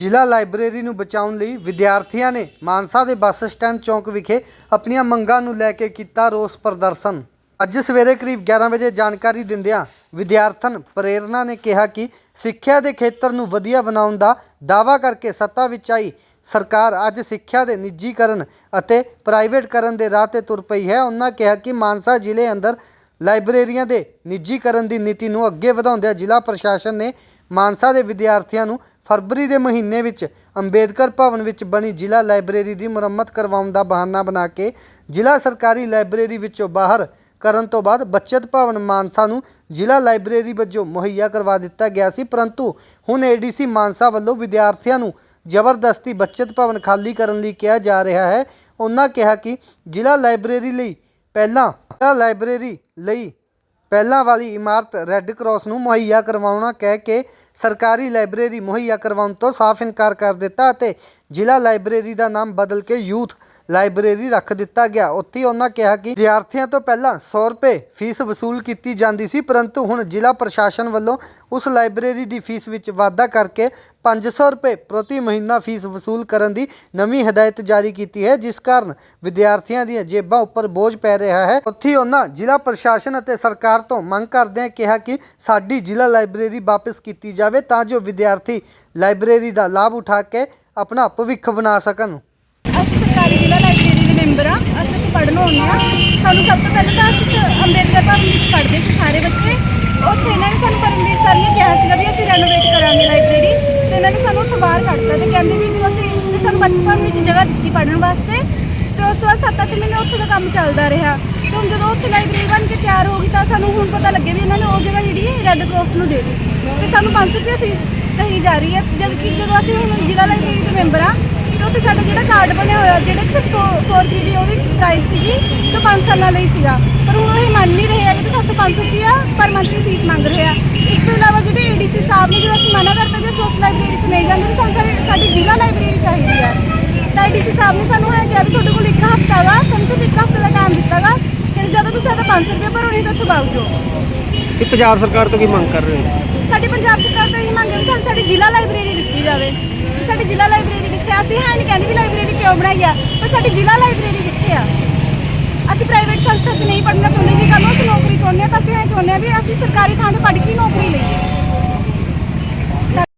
ਜ਼ਿਲ੍ਹਾ ਲਾਇਬ੍ਰੇਰੀ ਨੂੰ ਬਚਾਉਣ ਲਈ ਵਿਦਿਆਰਥੀਆਂ ਨੇ ਮਾਨਸਾ ਦੇ ਬੱਸ ਸਟੈਂਡ ਚੌਂਕ ਵਿਖੇ ਆਪਣੀਆਂ ਮੰਗਾਂ ਨੂੰ ਲੈ ਕੇ ਕੀਤਾ ਰੋਸ ਪ੍ਰਦਰਸ਼ਨ। ਅੱਜ ਸਵੇਰੇ ਕਰੀਬ 11 ਵਜੇ ਜਾਣਕਾਰੀ ਦਿੰਦਿਆਂ ਵਿਦਿਆਰਥਣ ਪ੍ਰੇਰਣਾ ਨੇ ਕਿਹਾ ਕਿ ਸਿੱਖਿਆ ਦੇ ਖੇਤਰ ਨੂੰ ਵਧੀਆ ਬਣਾਉਣ ਦਾ ਦਾਅਵਾ ਕਰਕੇ ਸੱਤਾ ਵਿੱਚ ਆਈ। ਸਰਕਾਰ ਅੱਜ ਸਿੱਖਿਆ ਦੇ ਨਿੱਜੀਕਰਨ ਅਤੇ ਪ੍ਰਾਈਵੇਟਕਰਨ ਦੇ ਰਾਹ ਤੇ ਤੁਰ ਪਈ ਹੈ। ਉਹਨਾਂ ਕਿਹਾ ਕਿ ਮਾਨਸਾ ਜ਼ਿਲ੍ਹੇ ਅੰਦਰ ਲਾਇਬ੍ਰੇਰੀਆਂ ਦੇ ਨਿੱਜੀਕਰਨ ਦੀ ਨੀਤੀ ਨੂੰ ਅੱਗੇ ਵਧਾਉਂਦਿਆਂ ਜ਼ਿਲ੍ਹਾ ਪ੍ਰਸ਼ਾਸਨ ਨੇ ਮਾਨਸਾ ਦੇ ਵਿਦਿਆਰਥੀਆਂ ਨੂੰ ਫਰਵਰੀ ਦੇ ਮਹੀਨੇ ਵਿੱਚ ਅੰਬੇਦਕਰ ਭਵਨ ਵਿੱਚ ਬਣੀ ਜ਼ਿਲ੍ਹਾ ਲਾਇਬ੍ਰੇਰੀ ਦੀ ਮੁਰੰਮਤ ਕਰਵਾਉਣ ਦਾ ਬਹਾਨਾ ਬਣਾ ਕੇ ਜ਼ਿਲ੍ਹਾ ਸਰਕਾਰੀ ਲਾਇਬ੍ਰੇਰੀ ਵਿੱਚੋਂ ਬਾਹਰ ਕਰਨ ਤੋਂ ਬਾਅਦ ਬੱਚਤ ਭਵਨ ਮਾਨਸਾ ਨੂੰ ਜ਼ਿਲ੍ਹਾ ਲਾਇਬ੍ਰੇਰੀ ਵਜੋਂ ਮੁਹੱਈਆ ਕਰਵਾ ਦਿੱਤਾ ਗਿਆ ਸੀ। ਪਰੰਤੂ ਹੁਣ ਏਡੀਸੀ ਮਾਨਸਾ ਵੱਲੋਂ ਵਿਦਿਆਰਥੀਆਂ ਨੂੰ ਜ਼ਬਰਦਸਤੀ ਬੱਚਤ ਭਵਨ ਖਾਲੀ ਕਰਨ ਲਈ ਕਿਹਾ ਜਾ ਰਿਹਾ ਹੈ। ਉਹਨਾਂ ਕਿਹਾ ਕਿ ਜ਼ਿਲ੍ਹਾ ਲਾਇਬ੍ਰੇਰੀ ਲਈ ਪਹਿਲਾਂ ਜ਼ਿਲ੍ਹਾ ਲਾਇਬ੍ਰੇਰੀ ਲਈ ਪਹਿਲਾਂ ਵਾਲੀ ਇਮਾਰਤ ਰੈੱਡ ਕਰਾਸ ਨੂੰ ਮੁਹੱਈਆ ਕਰਵਾਉਣਾ ਕਹਿ ਕੇ ਸਰਕਾਰੀ ਲਾਇਬ੍ਰੇਰੀ ਮੁਹੱਈਆ ਕਰਵਾਉਣ ਤੋਂ ਸਾਫ਼ ਇਨਕਾਰ ਕਰ ਦਿੱਤਾ ਅਤੇ ਜ਼ਿਲ੍ਹਾ ਲਾਇਬ੍ਰੇਰੀ ਦਾ ਨਾਮ ਬਦਲ ਕੇ ਯੂਥ ਲਾਇਬ੍ਰੇਰੀ ਰੱਖ ਦਿੱਤਾ ਗਿਆ। ਉੱਥੇ ਉਹਨਾਂ ਕਿਹਾ ਕਿ ਵਿਦਿਆਰਥੀਆਂ ਤੋਂ ਪਹਿਲਾਂ 100 ਰੁਪਏ ਫੀਸ ਵਸੂਲ ਕੀਤੀ ਜਾਂਦੀ ਸੀ, ਪਰੰਤੂ ਹੁਣ ਜ਼ਿਲ੍ਹਾ ਪ੍ਰਸ਼ਾਸਨ ਵੱਲੋਂ ਉਸ ਲਾਇਬ੍ਰੇਰੀ ਦੀ ਫੀਸ ਵਿੱਚ ਵਾਧਾ ਕਰਕੇ 500 ਰੁਪਏ ਪ੍ਰਤੀ ਮਹੀਨਾ ਫੀਸ ਵਸੂਲ ਕਰਨ ਦੀ ਨਵੀਂ ਹਦਾਇਤ ਜਾਰੀ ਕੀਤੀ ਹੈ, ਜਿਸ ਕਾਰਨ ਵਿਦਿਆਰਥੀਆਂ ਦੀਆਂ ਜੇਬਾਂ ਉੱਪਰ ਬੋਝ ਪੈ ਰਿਹਾ ਹੈ। ਉੱਥੇ ਉਹਨਾਂ ਜ਼ਿਲ੍ਹਾ ਪ੍ਰਸ਼ਾਸਨ ਅਤੇ ਸਰਕਾਰ ਤੋਂ ਮੰਗ ਕਰਦਿਆਂ ਕਿਹਾ ਕਿ ਸਾਡੀ ਜ਼ਿਲ੍ਹਾ ਲਾਇਬ੍ਰੇਰੀ ਵਾਪਸ ਕੀਤੀ ਜਾਵੇ ਤਾਂ ਜੋ ਵਿਦਿਆਰਥੀ ਲਾਇਬ੍ਰੇਰੀ ਦਾ ਲਾਭ ਉਠਾ ਕੇ ਆਪਣਾ ਭਵਿੱਖ ਬਣਾ ਸਕਣ। ਅਸੀਂ ਸਰਕਾਰੀ ਜ਼ਿਲ੍ਹਾ ਲਾਇਬ੍ਰੇਰੀ ਦੇ ਮੈਂਬਰ ਆ ਅਸੀਂ ਇੱਥੇ ਪੜ੍ਹਨ ਆਉਂਦੇ ਆ ਸਾਨੂੰ ਸਭ ਤੋਂ ਪਹਿਲਾਂ ਤਾਂ ਅਸੀਂ ਸ- ਅੰਬੇਦਕਰ ਭਵਨ ਵਿੱਚ ਪੜ੍ਹਦੇ ਸੀ ਸਾਰੇ ਬੱਚੇ। ਉੱਥੇ ਇਹਨਾਂ ਨੇ ਸਾਨੂੰ ਪਰਮਵੀਰ ਸਰ ਨੇ ਕਿਹਾ ਸੀਗਾ ਵੀ ਅਸੀਂ ਰੈਨੋਵੇਟ ਕਰਾਂਗੇ ਲਾਇਬ੍ਰੇਰੀ। ਤੇ ਇਹਨਾਂ ਨੇ ਸਾਨੂੰ ਉੱਥੋਂ ਬਾਹਰ ਕੱਢਤਾ ਤੇ ਕਹਿੰਦੇ ਵੀ ਜਦੋਂ ਅਸੀਂ ਤੇ ਸਾਨੂੰ ਬਚਪਨ ਵਿੱਚ ਜਗ੍ਹਾ ਦਿੱਤੀ ਪੜ੍ਹਨ ਵਾਸਤੇ। ਤੇ ਉਸ ਤੋਂ ਬਾਅਦ 7-8 ਮਹੀਨੇ ਉੱਥੇ ਦਾ ਕੰਮ ਚੱਲਦਾ ਰਿਹਾ। ਤੇ ਹੁਣ ਜਦੋਂ ਉੱਥੇ ਲਾਇਬ੍ਰੇਰੀ ਬਣ ਕੇ ਤਿਆਰ ਹੋ ਗਈ ਤਾਂ ਸਾਨੂੰ ਹੁਣ ਪਤਾ ਲੱਗਿਆ ਵੀ ਇਹਨਾਂ ਨੇ ਉਹ ਜਗ੍ਹਾ ਜਿਹੜੀ ਹੈ ਰੈੱਡ ਕਰਾਸ ਨੂੰ ਦੇ ਦਿੱਤੀ। ਤੇ ਸਾਨੂੰ 500 ਰੁਪਏ ਫੀਸ ਕਹੀ ਜਾ ਰਹੀ ਹੈ ਜਦ ਕਿ ਜਦੋਂ ਅਸੀਂ ਹੁਣ ਜ਼ਿਲ੍ਹਾ ਲਾਇਬ੍ਰੇਰੀ ਦੇ ਮੈਂਬਰ ਆ ਤੇ ਉੱਥੇ ਸਾਡਾ ਜਿਹੜਾ ਕਾਰਡ ਬਣਿਆ ਹੋਇਆ, ਜਿਹੜੇ ਕਿ ਸਿਰਫ 100 ਰੁਪਏ ਦੀ ਉਹਦੀ ਪ੍ਰਾਈਸ ਸੀਗੀ ਤੇ 5 ਸਾਲਾਂ ਲਈ ਸੀਗਾ। ਪਰ ਹੁਣ ਉਹ ਮੰਨ ਨਹੀਂ ਰਹੇ ਹੈਗੇ ਕਿ ਸਾਡੇ ਤੋਂ 500 ਰੁਪਇਆ ਪਰ ਮੰਥ ਦੀ ਫੀਸ ਮੰਗ ਰਹੇ ਆ ਇਸ ਤੋਂ ਇਲਾਵਾ ਜਿਹੜੇ ਏਡੀਸੀ ਸਾਹਿਬ ਨੇ ਜਦੋਂ ਅਸੀਂ ਮਨਾ ਕਰਤਾ ਕਿ ਸੋਸ ਲਾਇਬ੍ਰੇਰੀ 'ਚ ਨਹੀਂ ਜਾਂਦੇ ਸਾਨੂੰ ਸਾਡੀ ਸਾਡੀ ਜ਼ਿਲ੍ਹਾ ਲਾਇਬ੍ਰੇਰੀ ਚਾਹੀਦੀ ਹੈ। ਤਾਂ ਏਡੀਸੀ ਸਾਹਿਬ ਨੇ ਸਾਨੂੰ ਇਹ ਕਿਹਾ ਵੀ ਤੁਹਾਡੇ ਕੋਲ ਇੱਕ ਹਫ਼ਤਾ ਵਾ ਸਾਨੂੰ ਸਿਰਫ ਇੱਕ ਹਫ਼ਤੇ ਦਾ ਟਾਈਮ ਦਿੱਤਾ ਗਾ ਕਿ ਜਦੋਂ ਤੁਸੀਂ ਸਾਡਾ 500 ਰੁਪਏ ਭਰੋ ਨਹੀਂ ਤਾਂ ਉੱਥੋਂ ਬਾਗ ਜਾਓ ਕਿ ਪੰਜਾਬ ਸਰਕਾਰ ਤੋਂ ਕੀ ਮੰਗ ਕਰ ਰਹੇ ਹੋ? ਸਾਡੀ ਪੰਜਾਬ ਸਰਕਾਰ ਤੋਂ ਇਹ ਮੰਗ ਹੈ ਵੀ ਸਾਨੂੰ ਸਾਡੀ ਜ਼ਿਲ੍ਹਾ ਲਾਇਬ੍ਰੇਰੀ ਦਿੱਤੀ ਜਾਵੇ। ਵੀ ਸਾਡੀ ਜ਼ਿਲ੍ਹਾ ਲਾਇਬ੍ਰੇਰੀ ਕਿੱਥੇ ਆ? ਅਸੀਂ ਹੈ ਨਹੀਂ ਕਹਿੰਦੇ ਵੀ ਲਾਇਬ੍ਰੇਰੀ ਕਿਉਂ ਬਣਾਈ ਆ ਪਰ ਸਾਡੀ ਜ਼ਿਲ੍ਹਾ ਲਾਇਬ੍ਰੇਰੀ ਕਿੱਥੇ ਆ। ਅਸੀਂ ਪ੍ਰਾਈਵੇਟ ਸੰਸਥਾ 'ਚ ਨਹੀਂ ਪੜ੍ਹਨਾ ਚਾਹੁੰਦੇ ਜੀ ਕੱਲ੍ਹ ਨੂੰ ਅਸੀਂ ਨੌਕਰੀ ਚਾਹੁੰਦੇ ਹਾਂ ਤਾਂ ਅਸੀਂ ਇਹ ਚਾਹੁੰਦੇ ਹਾਂ ਵੀ ਅਸੀਂ